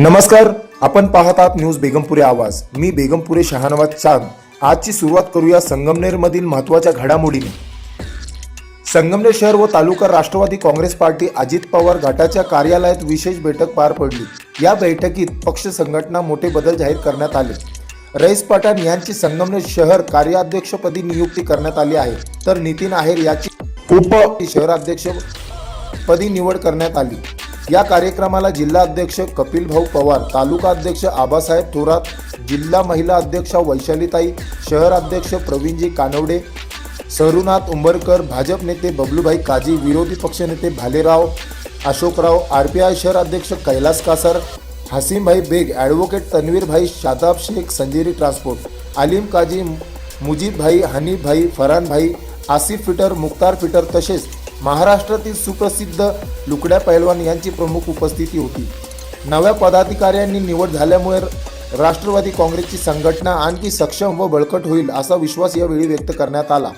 नमस्कार आपण पाहत आहात न्यूज बेगमपुरे आवाज. मी बेगमपुरे शहानवाज चांद. आजची सुरुवात करूया संगमनेरमधील महत्त्वाच्या घडामोडीने. संगमनेर शहर व तालुका राष्ट्रवादी काँग्रेस पार्टी अजित पवार गटाच्या कार्यालयात विशेष बैठक पार पडली. या बैठकीत पक्ष संघटना मोठे बदल जाहीर करण्यात आले. रईस पठाण यांची संगमनेर शहर कार्याध्यक्षपदी नियुक्ती करण्यात आली आहे. तर नितीन आहेर याची उप शहराध्यक्ष पदी निवड करण्यात आली. या कार्यक्रमाला जिल्हा अध्यक्ष कपिल भाऊ पवार तालुका अध्यक्ष आबासाहेब थोरात जिल्हा महिला अध्यक्षा वैशालीताई शहर अध्यक्ष प्रवीणजी कानवडे सरुनाथ उंबरकर भाजप नेते बबलूभाई काजी विरोधी पक्षनेते Bhalerao Ashokrao R P I शहर अध्यक्ष Kailas Kasar Hasimbhai Baig advocate Tanvirbhai Shadab Shaikh Sanjeri transport Alim Kazi Mujibbhai Hanifbhai Faranbhai Asif fitter Mukhtar fitter तसेच महाराष्ट्रातील सुप्रसिद्ध लुकड्या पैलवान यांची प्रमुख उपस्थिती होती. नव्या पदाधिकाऱ्यांनी निवड झाल्यामुळे राष्ट्रवादी काँग्रेसची संघटना आणखी सक्षम व बळकट होईल असा विश्वास यावेळी व्यक्त करण्यात आला.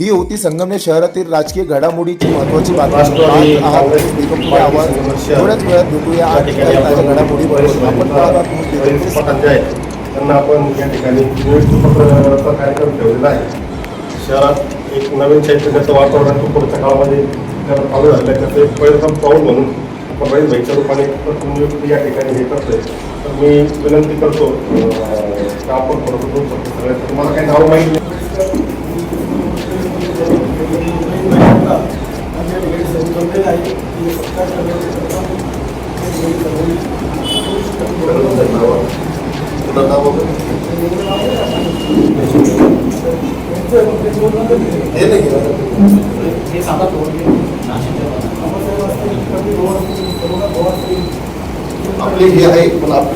ही होती संगमनेर शहरातील राजकीय घडामोडीची महत्वाची बातमी. आवाज. थोड्याच वेळात भेटूया. ताज्या आपण घडामोडीबरोबर आपण या ठिकाणी कार्यक्रम ठेवलेला आहे. शहरात एक नवीन चैतन्याचं वातावरण तो पुढच्या काळामध्ये आपल्याला चालू झालं आहे त्याचं एक पहिलं पाहून म्हणून आपण रईस भाईच्या रूपाने तुम्ही या ठिकाणी हे करतोय. तर मी विनंती करतो आपण थोडंसं बोलू तुम्हाला काही नाव माहिती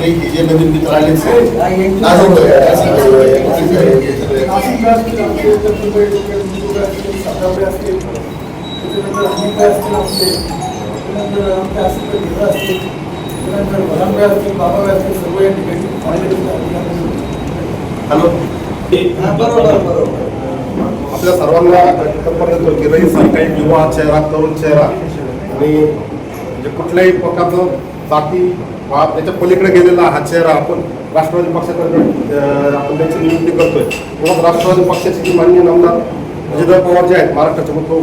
आपले हे जे नवीन मित्र आले हॅलो बरोबर हॅलो. आपल्या सर्वांना कल्पना की रईस हा काही युवा चेहरा तरुण चेहरा आणि म्हणजे कुठल्याही प्रकारचं जाती वा त्याच्या पलीकडे गेलेला हा चेहरा आपण राष्ट्रवादी पक्षातर्फे आपण त्याची नियुक्ती करतोय. किंवा राष्ट्रवादी पक्षाचे जे माननीय नामदार अजितदादा पवार जे आहेत महाराष्ट्राचे मुख्य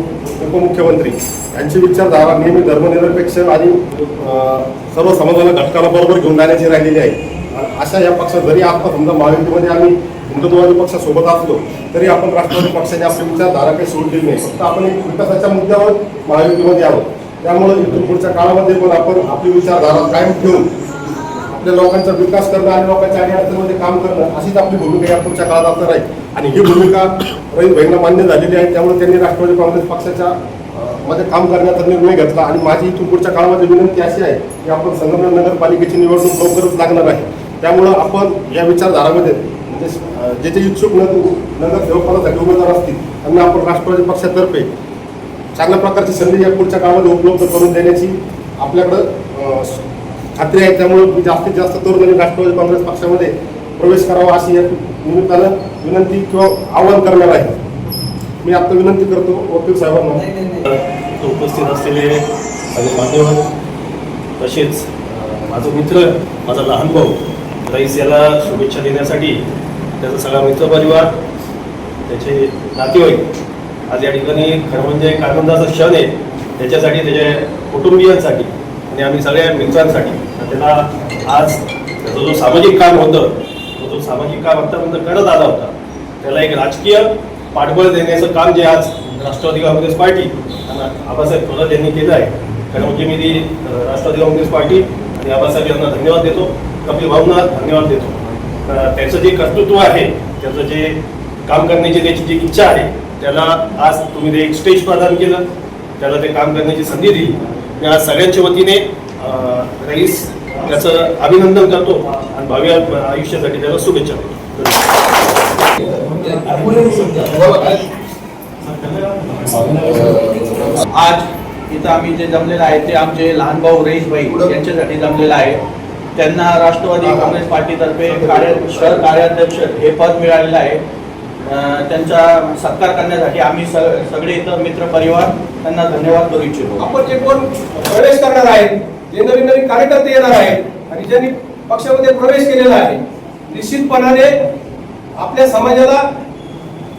उपमुख्यमंत्री यांची विचारधारा नेहमी धर्मनिरपेक्ष आणि सर्व समाजाला घटकाला बरोबर घेऊन जाण्याची राहिलेली आहे. अशा या पक्षात जरी आता समजा महायुतीमध्ये आम्ही हिंदुत्ववादी पक्षासोबत असलो तरी आपण राष्ट्रवादी पक्षाने आपली विचारधारा काही सोडलेली नाही. फक्त आपण एक विकासाच्या मुद्द्यावर महायुतीमध्ये आहोत. त्यामुळे इथून पुढच्या काळामध्ये पण आपण आपली विचारधारा कायम ठेवून आपल्या लोकांचा विकास करणं आणि लोकांच्या अडीअडचणीमध्ये काम करणं अशीच आपली भूमिका या पुढच्या काळात असणार आहे. आणि ही भूमिका रईस भाईंना मान्य झालेली आहे. त्यामुळे त्यांनी राष्ट्रवादी काँग्रेस पक्षाच्या मध्ये काम करण्याचा निर्णय घेतला. आणि माझी इथून पुढच्या काळामध्ये विनंती अशी आहे की आपण संगमनेर नगरपालिकेची निवडणूक लवकरच लागणार आहे. त्यामुळं आपण या विचारधारामध्ये म्हणजे जे जे इच्छुक नगर नगरसेवकांसाठी उमेदवार असतील त्यांना आपण राष्ट्रवादी पक्षातर्फे चांगल्या प्रकारची संधी या पुढच्या काळामध्ये उपलब्ध करून देण्याची आपल्याकडं खात्री आहे. त्यामुळे मी जास्तीत जास्त तरुणांनी राष्ट्रवादी काँग्रेस पक्षामध्ये प्रवेश करावा अशी या निमित्तानं विनंती किंवा आवाहन करणार आहे. मी आता विनंती करतो वकील साहेबांना. उपस्थित असलेले सगळे मान्यवर तसेच माझा मित्र माझा लहान भाऊ रईस याला शुभेच्छा देण्यासाठी त्याचा सगळा मित्रपरिवार त्याचे नातेवाईक आज या ठिकाणी खरं म्हणजे एक आनंदाचा क्षण आहे. त्याच्यासाठी त्याच्या कुटुंबियांसाठी आणि आम्ही सगळ्या मित्रांसाठी. त्याला आज त्याचं जो सामाजिक काम होतं तो जो सामाजिक काम आत्तापर्यंत करत आला होता त्याला एक राजकीय पाठबळ देण्याचं काम जे आज राष्ट्रवादी काँग्रेस पार्टी आणि आबासाहेब थोरात यांनी केलं आहे. खरं म्हणजे मी ती राष्ट्रवादी काँग्रेस पार्टी आणि आबासाहेब यांना धन्यवाद देतो. कपिल भाऊंना धन्यवाद देतो. त्याचं जे कर्तृत्व आहे त्याचं जे काम करण्याची त्याची जी इच्छा आहे त्याला आज तुम्ही ते एक स्टेज प्रदान केलं त्याला ते काम करण्याची संधी दिली. मी आज सगळ्यांच्या वतीने रईस त्याचं अभिनंदन करतो आणि भावी आयुष्यासाठी त्याला शुभेच्छा देतो. आज इथं आम्ही जे जमलेलं आहे ते आमचे लहान भाऊ रईसभाई यांच्यासाठी जमलेलं आहे. त्यांना राष्ट्रवादी काँग्रेस पार्टीतर्फे कार्य शहर कार्याध्यक्ष हे पद मिळालेलं आहे. त्यांचा सत्कार करण्यासाठी आम्ही सगळे इथं मित्र परिवार त्यांना धन्यवाद करू इच्छितो. आपण जे कोण प्रवेश करणार आहेत जे नवीन नवीन कार्यकर्ते येणार आहेत आणि ज्यांनी पक्षामध्ये प्रवेश केलेला आहे निश्चितपणाने आपल्या समाजाला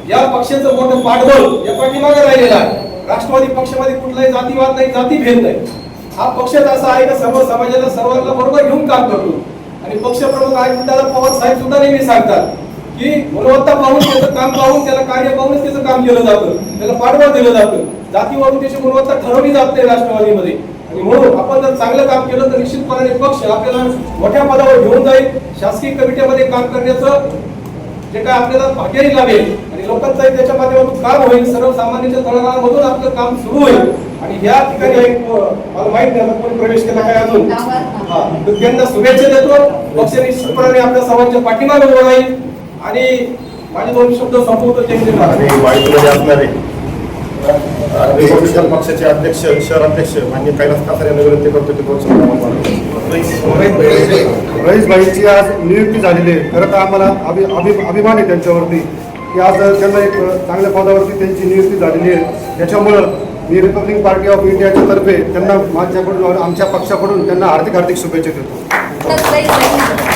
या पक्षाचं मोठं पाठबळ या पाठीमागे राहिलेलं आहे. राष्ट्रवादी पक्षामध्ये कुठलाही जातीवाद नाही जातीभेद नाही. हा पक्षच असा आहे का सर्व समाजाला सर्वांना बरोबर घेऊन काम करतो. आणि पक्षप्रमुख त्याला पवार साहेब सुद्धा नेहमी सांगतात की गुणवत्ता पाहून त्याचं काम पाहून त्याला कार्य पाहूनच त्याचं काम केलं जातं. त्याला पाठबळ दिलं जातं. जातीवरून त्याची गुणवत्ता ठरवली जात नाही राष्ट्रवादीमध्ये. आणि म्हणून आपण जर चांगलं काम केलं तर निश्चितपणाने पक्ष आपल्याला मोठ्या पदावर घेऊन जाईल. शासकीय कमिटीमध्ये काम करण्याचं जे काय आपल्याला भाग्यही लाभेल आणि लोकांचाही त्याच्या माध्यमातून काम होईल. सर्वसामान्यांच्या तळागाळामधून आपलं काम सुरू होईल. आणि या ठिकाणी एक मला माहीत नाही कोणी प्रवेश केला काय अजून? हा, तर त्यांना शुभेच्छा देतो. पक्ष निश्चितपणाने आपल्या सर्वांच्या पाठीमागे उभं राहील. आणि माझे दोन शब्द संपवतो. आणि वाईटमध्ये असणारे रिपब्लिकन पक्षाचे अध्यक्ष शहराध्यक्ष मान्य कैलास कासार यांना विनंती करतो की दोन शब्द. रईस भाईची आज नियुक्ती झालेली आहे खरं तर आम्हाला अभि अभि अभिमान आहे त्यांच्यावरती की आज त्यांना एक चांगल्या पदावरती त्यांची नियुक्ती झालेली आहे त्याच्यामुळं मी रिपब्लिक पार्टी ऑफ इंडियाच्या तर्फे त्यांना माझ्याकडून आमच्या पक्षाकडून त्यांना हार्दिक हार्दिक शुभेच्छा देतो.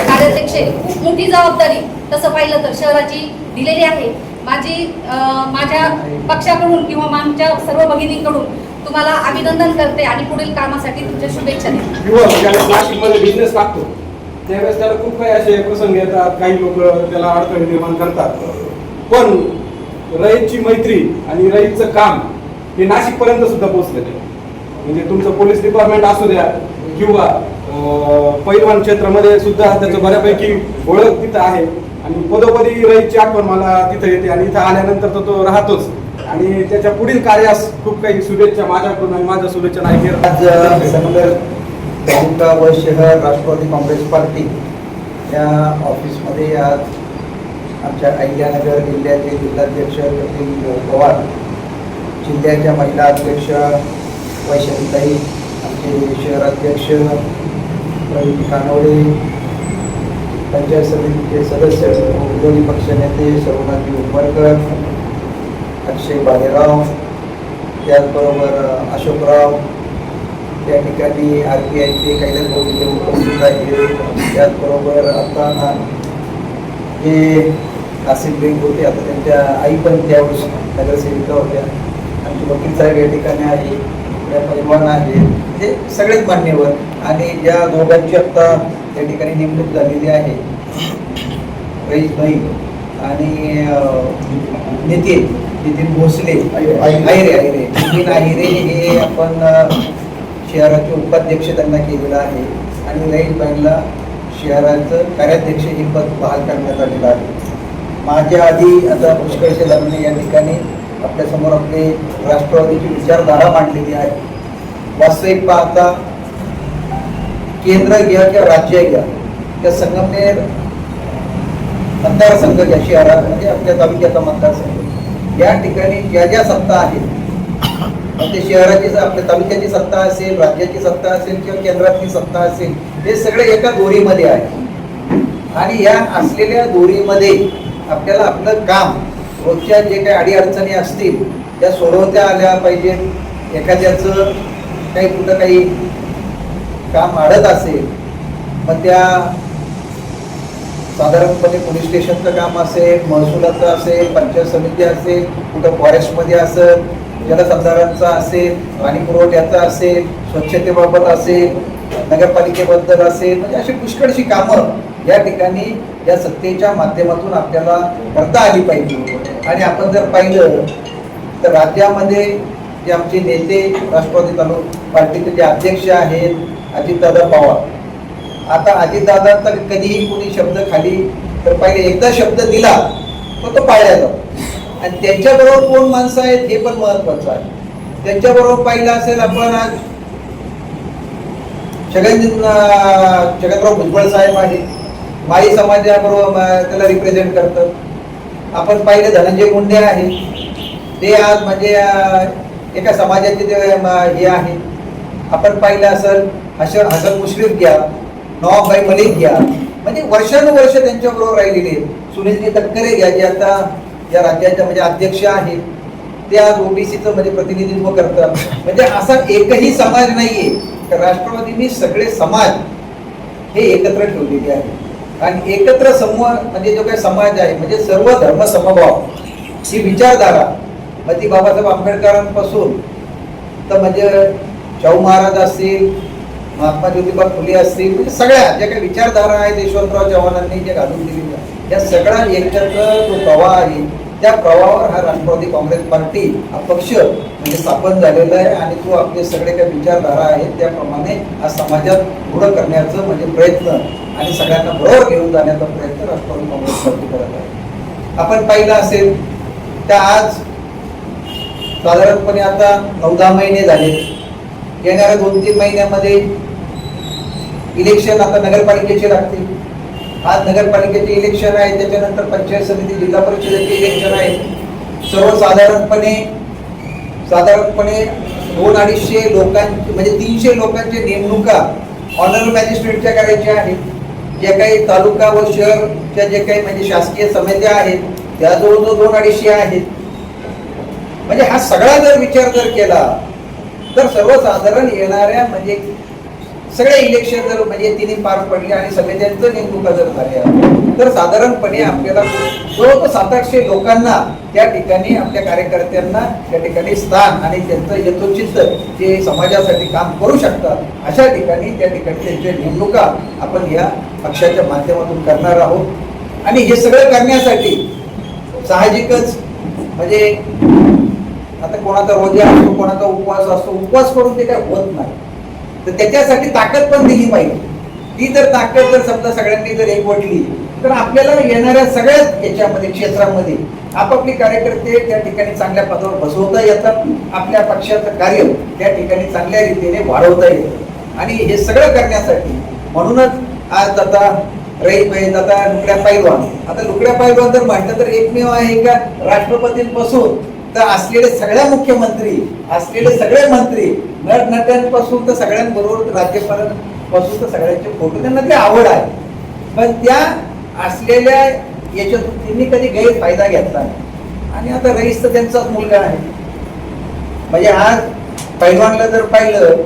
कार्याध्यक्ष खूप मोठी जबाबदारी तसं पाहिलं तर शहराची दिलेली आहे. माझी माझ्या पक्षाकडून किंवा आमच्या सर्व भगिनींकडून तुम्हाला अभिनंदन करते आणि पुढील कामासाठी तुमच्या शुभेच्छा देते. बिझनेस टाकतो त्यावेळेस त्याला खूप काही असे प्रसंग येतात. काही लोक त्याला अडथळे निर्माण करतात. पण रईतची मैत्री आणि रईतचं काम हे नाशिकपर्यंत सुद्धा पोहोचले म्हणजे तुमचं पोलीस डिपार्टमेंट असू द्या किंवा पैलवान क्षेत्रामध्ये सुद्धा त्याचं बऱ्यापैकी ओळख तिथं आहे. आणि पदोपदी रईची आठवण मला तिथं येते आणि इथं आल्यानंतर तर तो राहतोच. आणि त्याच्या पुढील कार्यास खूप काही शुभेच्छा माझ्याकडून आणि माझ्या शुभेच्छा आज नाही समगर तालुका व शहर राष्ट्रवादी काँग्रेस पार्टी या ऑफिसमध्ये आज आमच्या अहिल्यानगर जिल्ह्याचे जिल्हाध्यक्ष कपिल पवार जिल्ह्याच्या महिला अध्यक्ष वैशालीताई आमचे शहराध्यक्ष प्रवीण कानवडे पंचायत समितीचे सदस्य विरोधी पक्षनेते सर्वनाथी उंबरकर अक्षय बालेराव त्याचबरोबर अशोकराव त्या ठिकाणी आर पी आयचे कैलास भाऊ उपस्थित आहे त्याचबरोबर आता हे जे नाशिक बँक होते आता त्यांच्या आई पण त्यावेळेस नगरसेविका होत्या. आमचे वकील साहेब या ठिकाणी आहे त्या परिवहन आहे हे सगळेच मान्यवर. आणि ज्या दोघांची आता त्या ठिकाणी नेमणूक झालेली आहे. रईस भाई आणि नितीन नितीन भोसले. आहिरे. आहिरे. नितीन आहिरे हे आपण शहराचे उपाध्यक्ष त्यांना केलेलं आहे. आणि रईस भाईला शहराचं कार्याध्यक्ष हे पद बहाल करण्यात आलेलं आहे. माझ्या आधी आता पुष्कळशे लग्न या ठिकाणी आपल्यासमोर आपले राष्ट्रवादीची विचारधारा मांडलेली आहे. वास्तविक पाहता केंद्र घ्या किंवा राज्य घ्या त्या संगमनेर मतदारसंघ घ्या शहरात म्हणजे आपल्या तालुक्याचा मतदारसंघ. या ठिकाणी ज्या ज्या सत्ता आहेत ते शहराची आपल्या तालुक्याची सत्ता असेल राज्याची सत्ता असेल किंवा केंद्रातली सत्ता असेल हे सगळे एका दोरीमध्ये आहे. आणि या असलेल्या दोरीमध्ये आपल्याला आपलं काम रोजच्या जे काही अडीअडचणी असतील त्या सोडवत्या आल्या पाहिजेत एखाद्याचं काही कुठं काही काम अडत असेल मग त्या साधारणपणे पोलीस स्टेशनचं काम असेल महसुलाचं असेल पंचायत समिती असेल कुठं फॉरेस्टमध्ये असेल जलसंधारणचा असेल पाणी पुरवठ्याचा असेल स्वच्छतेबाबत असेल नगरपालिकेबद्दल असेल म्हणजे अशी पुष्कळशी कामं या ठिकाणी या सत्तेच्या माध्यमातून आपल्याला करता आली पाहिजे. आणि आपण जर पाहिलं तर राज्यामध्ये जे आमचे नेते राष्ट्रवादी तालुका पार्टीचे जे अध्यक्ष आहेत अजितदादा पवार. आता अजितदादांचा कधीही कोणी शब्द खाली तर पहिले एकदा शब्द दिला तर तो पाळला जातो. आणि त्यांच्याबरोबर कोण माणसं आहेत हे पण महत्वाचं आहे. त्यांच्याबरोबर पाहिलं असेल आपण आज छगन छगनराव भुजबळ साहेब आहे माई समाजाबरोबर त्याला रिप्रेझेंट करतं आपण पाहिलं धनंजय मुंडे आहे. ते आज म्हणजे एका समाजाचे ते हे आहे. आपण पाहिलं असेल हसन हसन मुश्रीफ घ्या नवाबभाई मलिक घ्या. म्हणजे वर्षानुवर्ष त्यांच्याबरोबर राहिलेले सुनीलजी तटकरे घ्या जे आता या राज्याच्या म्हणजे अध्यक्ष आहेत. ते आज ओबीसीचं म्हणजे प्रतिनिधित्व करतात. म्हणजे असा एकही समाज नाहीये. तर राष्ट्रवादींनी सगळे समाज हे एकत्र ठेवलेले आहे आणि एकत्र समूह म्हणजे जो काही समाज आहे म्हणजे सर्व धर्म समभाव ही विचारधारा मग ती बाबासाहेब आंबेडकरांपासून तर म्हणजे शाहू महाराज असतील महात्मा ज्योतिबा फुले असतील म्हणजे सगळ्या ज्या काही विचारधारा आहेत यशवंतराव चव्हाणांनी जे घालून दिलेल्या त्या सगळ्या एकत्र जो प्रवाह आहे त्या प्रवाहावर हा राष्ट्रवादी काँग्रेस पार्टी हा पक्ष म्हणजे स्थापन झालेला आहे आणि तो आपले सगळे काही विचारधारा आहेत त्याप्रमाणे हा समाजात पुढं करण्याचं म्हणजे प्रयत्न आणि सगळ्यांना बरोबर घेऊन जाण्याचा प्रयत्न राष्ट्रवादी काँग्रेस पार्टी करत आहे. आपण पाहिलं असेल त्या आज साधारणपणे आता नऊ दहा महिने झाले. येणाऱ्या दोन तीन महिन्यामध्ये इलेक्शन आता नगरपालिकेचे लागतील. आज नगरपालिकेचे इलेक्शन आहे त्याच्यानंतर पंचायत समिती जिल्हा परिषदेचे इलेक्शन आहे. सर्वसाधारणपणे साधारणपणे दोन अडीचशे लोकां म्हणजे तीनशे लोकांच्या नेमणुका ऑनरल मॅजिस्ट्रेटच्या करायच्या आहेत. जे काही तालुका व शहरच्या जे काही म्हणजे शासकीय समित्या आहेत त्या जवळजवळ दोन अडीचशे आहेत. म्हणजे हा सगळा जर विचार जर केला तर सर्वसाधारण येणाऱ्या म्हणजे सगळे इलेक्शन जर म्हणजे तिन्ही पार पडले आणि सगळे त्यांचं नेमणुका जर झाल्या तर साधारणपणे आपल्याला जवळजवळ सात आठशे लोकांना त्या ठिकाणी आपल्या कार्यकर्त्यांना त्या ठिकाणी स्थान आणि त्यांचं यथोचित जे समाजासाठी काम करू शकतात अशा ठिकाणी त्या ठिकाणी त्यांच्या नेमणुका आपण या पक्षाच्या माध्यमातून करणार आहोत. आणि हे सगळं करण्यासाठी साहजिकच म्हणजे आता कोणाचा रोजा असतो कोणाचा उपवास असतो उपवास करून ते काय होत नाही. तर त्याच्यासाठी ताकद पण दिली पाहिजे. ती जर ताकद जर समजा सगळ्यांनी जर एकवटली तर आपल्याला येणाऱ्या सगळ्याच याच्यामध्ये क्षेत्रामध्ये आपापली कार्यकर्ते त्या ठिकाणी चांगल्या पदावर बसवता येतात आपल्या पक्षाचं कार्य त्या ठिकाणी चांगल्या रीतीने वाढवता येतं. आणि हे सगळं करण्यासाठी म्हणूनच आज आता रईत भाई आता लुकड्या पायलवान आता लुकड्या पायलवान जर म्हटलं तर एकमेव आहे का? राष्ट्रपतींपासून. तर असलेले सगळ्या मुख्यमंत्री असलेले सगळे मंत्री नट नट्यांपासून तर सगळ्यांबरोबर राज्यपालांपासून तर सगळ्यांचे फोटो त्यांना ते आवड आहे. पण त्या असलेल्या याच्यातून त्यांनी कधी गैरफायदा घेतला नाही. आणि आता रईस तर त्यांचाच मुलगा आहे. म्हणजे आज पैलवानला जर पाहिलं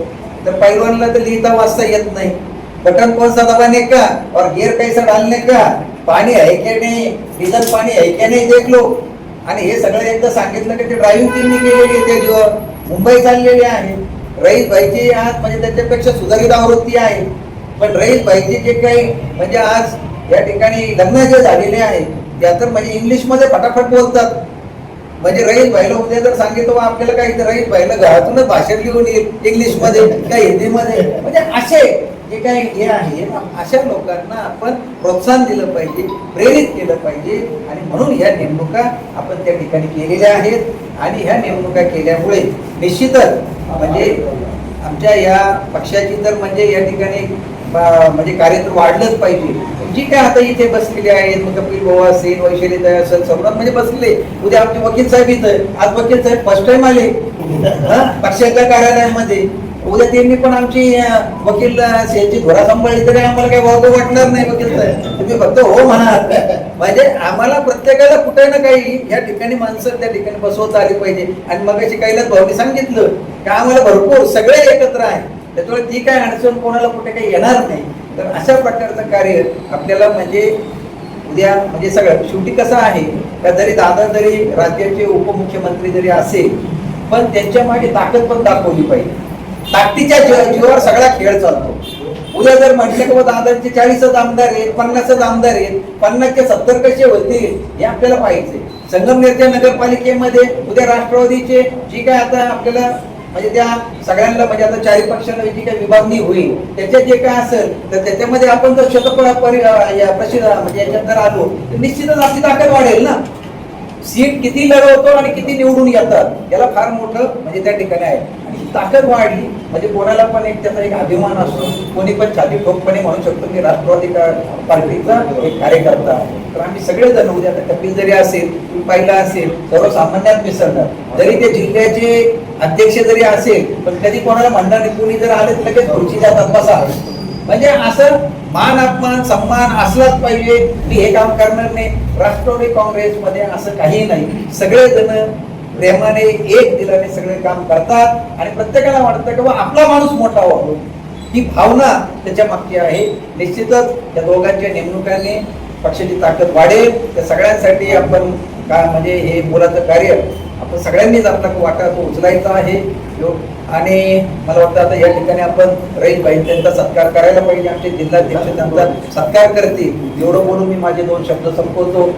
तर पैलवानला तर लिहिता वाचता येत नाही. बटन कोणचा दबा दबाने का? और गेअर कैसा डालने का? पाणी आहे की नाही? डिझल पाणी आहे की नाही? देख लो. आणि हे सगळं एकदा सांगितलं की ते ड्रायव्हिंग त्यांनी केलेली आहे त्याच्यावर मुंबई चाललेली आहे. रईस भाईची आज म्हणजे त्याच्यापेक्षा सुधारित आवृत्ती आहे. पण रईस भाईचे जे काही म्हणजे आज या ठिकाणी लग्न जे झालेले आहे त्या तर म्हणजे इंग्लिशमध्ये फटाफट बोलतात. म्हणजे रईस भाईला उद्या जर सांगितलं बा आपल्याला काही तर रईस भाईला घरातूनच भाषेत लिहून येईल इंग्लिशमध्ये काही हिंदीमध्ये. म्हणजे असे जे काही हे आहे अशा लोकांना आपण प्रोत्साहन दिलं पाहिजे प्रेरित केलं पाहिजे. आणि म्हणून ह्या नेमणुका आपण त्या ठिकाणी केलेल्या आहेत. आणि ह्या नेमणुका केल्यामुळे निश्चितच म्हणजे आमच्या या पक्षाची तर म्हणजे या ठिकाणी म्हणजे कार्य तर वाढलंच पाहिजे. जी काय आता इथे बसलेले आहेत मग कपिल भाऊ असेल वैशाली दया असेल सौरभ म्हणजे बसले. उद्या आमचे वकील साहेब इथं. आज वकील साहेब फर्स्ट टाइम आले. पक्षाच्या कार्यालयामध्ये. उद्या त्यांनी पण आमची वकील अं, घोरा धोरा सांभाळली तरी आम्हाला काही वावगं वाटणार नाही वकील साहेब. तुम्ही फक्त हो म्हणा. म्हणजे आम्हाला प्रत्येकाला कुठे ना काही या ठिकाणी माणसं त्या ठिकाणी बसवता आली पाहिजे. आणि मग कैलास भाऊनी सांगितलं की आम्हाला भरपूर सगळे एकत्र आहे. त्याच्यामुळे ती काय अडचण कोणाला कुठे काही येणार नाही. तर अशा प्रकारचं कार्य आपल्याला म्हणजे उद्या म्हणजे सगळं शेवटी कसं आहे का जरी दादा जरी राज्याचे उपमुख्यमंत्री जरी असेल पण त्यांच्या मागे ताकद पण दाखवली पाहिजे. ताकदीच्या जीवावर सगळा खेळ चालतो. उद्या जर म्हटलं की दादांचे चाळीसच आमदार आहेत पन्नासच आमदार आहेत पन्नासचे सत्तर कसे होतील हे आपल्याला पाहिजे संगमनेरच्या नगरपालिकेमध्ये उद्या राष्ट्रवादीचे जी काय आता आपल्याला म्हणजे त्या सगळ्यांना म्हणजे आता चारी पक्षांना जी काही विभागणी होईल त्याच्यात जे काय असेल तर त्याच्यामध्ये आपण जर शतपळा परि प्रसिद्ध म्हणजे याच्यात जर आलो तर निश्चितच आपली ताकद वाढेल ना. सीट किती लढवतो आणि किती निवडून येतात याला फार मोठं म्हणजे त्या ठिकाणी आहे. ताकद वाढली म्हणजे कोणाला पण एक त्याचा एक अभिमान असतो. कोणी पण छाती ठोकपणे म्हणू शकतो की राष्ट्रवादी पार्टीचा एक कार्यकर्ता आहे. तर आम्ही सगळेजण उद्या आता कपिल जरी असेल पाहिला असेल सर्वसामान्यात मिसळणार. जरी ते जिल्ह्याचे अध्यक्ष जरी असेल पण कधी कोणाला म्हणणार नाही कोणी जर आले तर लगेच खुर्ची जातात बसा. म्हणजे असं मान अपमान सन्मान असलाच पाहिजे. मी हे काम करणार नाही. राष्ट्रवादी काँग्रेसमध्ये असं काही नाही. सगळेजण प्रेमाने एक दिलाने सगळे काम करतात आणि प्रत्येकाला वाटतं की बा आपला माणूस मोठा व्हावा. ही भावना त्याच्या मागची आहे. निश्चितच त्या दोघांच्या नेमणुकाने पक्षाची ताकद वाढेल. त्या सगळ्यांसाठी आपण का म्हणजे हे मुलाचं कार्य आपण सगळ्यांनीच आपला वाटा तो उचलायचा आहे. आणि मला वाटतं आता या ठिकाणी आपण रईसबाई त्यांचा सत्कार करायला पाहिजे. आमचे जिल्हाध्यक्ष त्यांचा सत्कार करतील. एवढं बोलून मी माझे दोन शब्द संपवतो.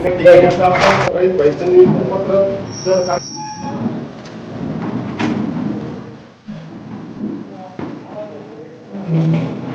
जय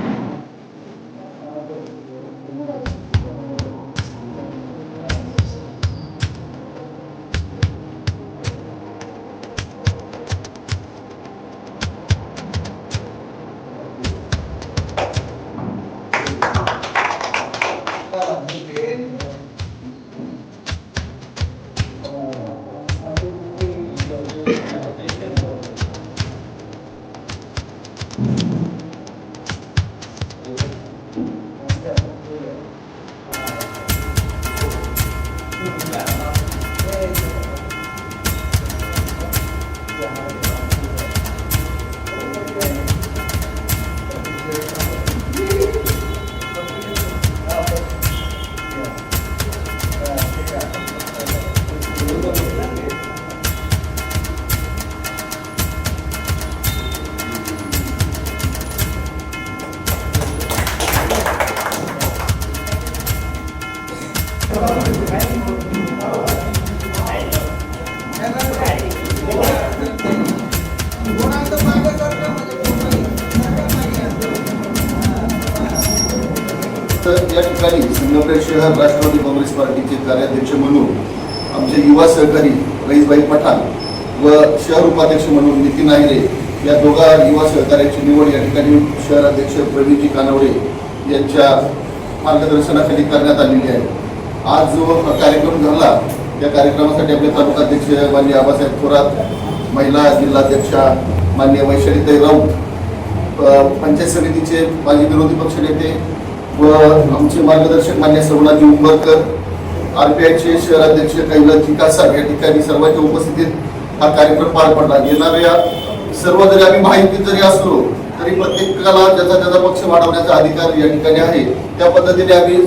तर या ठिकाणी संगमनेर शहर राष्ट्रवादी काँग्रेस पार्टीचे कार्याध्यक्ष म्हणून आमचे युवा सहकारी रईसबाई पठाण व शहर उपाध्यक्ष म्हणून नितीन आहिरे या दोघा युवा सहकार्याची निवड या ठिकाणी शहराध्यक्ष प्रवीणजी कानवडे यांच्या मार्गदर्शनाखाली करण्यात आलेली आहे. आज जो कार्यक्रम झाला त्या कार्यक्रमासाठी आपले तालुकाध्यक्ष मान्य आबासाहेब थोरात महिला जिल्हाध्यक्षा मान्य वैशालीताई राऊत पंचायत समितीचे माजी विरोधी पक्षनेते व आमचे मार्गदर्शक मान्य सवनाजी उंबरकर आर पी आयचे शहराध्यक्ष कैलासजी कासार या ठिकाणी सर्वांच्या उपस्थितीत हा कार्यक्रम पार पडला. येणाऱ्या सर्व जरी आम्ही माहिती जरी असलो तरी प्रत्येकाला ज्याचा त्याचा पक्ष वाढवण्याचा अधिकार या ठिकाणी आहे. त्या पद्धतीने आम्ही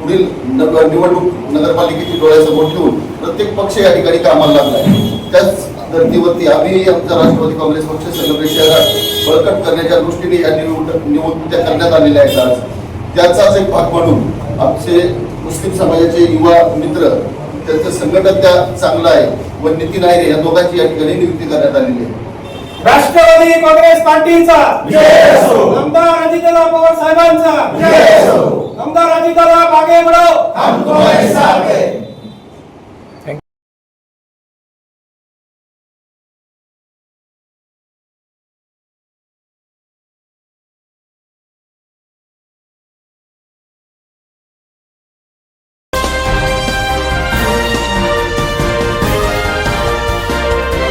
पुढील निवडणूक नगरपालिकेची डोळ्यासमोर ठेवून प्रत्येक पक्ष या ठिकाणी कामाला लागला आहे. त्याच धर्तीवरती आम्ही आमचा राष्ट्रवादी काँग्रेस पक्ष संघटन शहरात बळकट करण्याच्या दृष्टीने या निवड निवडणुक्या करण्यात आलेल्या आहेत आज. त्याचाच एक भाग म्हणून आमचे मुस्लिम समाजाचे युवा मित्र त्यांचं संघटन त्या चांगलं आहे व नितीन आयरे या दोघांची या ठिकाणी नियुक्ती करण्यात आलेली आहे. राष्ट्रवादी काँग्रेस पार्टीचा आमदार अजितदादा पवार साहेबांचा. आमदार अजितदादा मागे बढो